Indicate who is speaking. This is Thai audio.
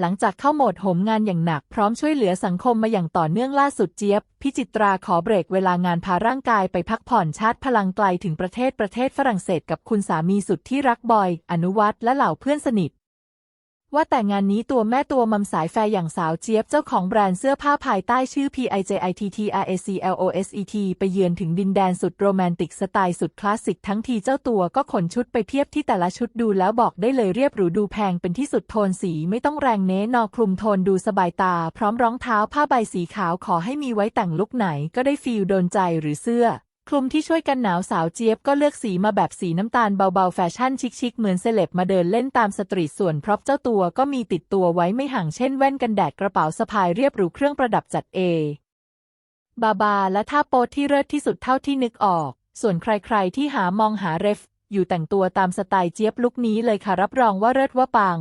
Speaker 1: หลังจากเข้าโหมดโหมงานอย่างหนักพร้อมช่วยเหลือสังคมมาอย่างต่อเนื่องล่าสุดเจี๊ยบ พิจิตราขอเบรกเวลางานพาร่างกายไปพักผ่อนชาร์จพลังไกลถึงประเทศประเทศฝรั่งเศสกับคุณสามีสุดที่รักบอย อนุวัฒน์และเหล่าเพื่อนสนิท ว่าแต่งานนี้ตัวแม่ตัวมัมสายแฟร์อย่างสาวเจี๊ยบเจ้าของแบรนด์เสื้อผ้าภายใต้ชื่อ PIJITTRACLOSET ไปเยือนถึงดินแดนสุดโรแมนติกสไตล์สุดคลาสสิกทั้งทีเจ้าตัวก็ขนชุดไปเพียบที่แต่ละชุดดูแล้วบอกได้เลยเรียบหรูดูแพงเป็นที่สุดโทนสีไม่ต้องแรงเน้นอคลุมโทนดูสบายตา พร้อมรองเท้าผ้าใบสีขาวขอให้มีไว้แต่งลุคไหนก็ได้ฟีลโดนใจหรือเสื้อ คลุมที่ช่วยกันหนาวสาวเจี๊ยบก็เลือกสีมาแบบสีน้ำตาลเบาๆ แฟชั่นชิคๆเหมือนเซเลบมาเดินเล่นตามสตรีทส่วนพร็อพเจ้าตัวก็มีติดตัวไว้ไม่ห่างเช่นแว่นกันแดดกระเป๋าสะพายเรียบหรูเครื่องประดับจัดเอบาบาและท่าโพสที่เลิศที่สุดเท่าที่นึกออก ส่วนใครๆที่หามองหาเรฟ อยู่แต่งตัวตามสไตล์เจี๊ยบลุคนี้เลยค่ะรับรองว่าเลิศว่าปัง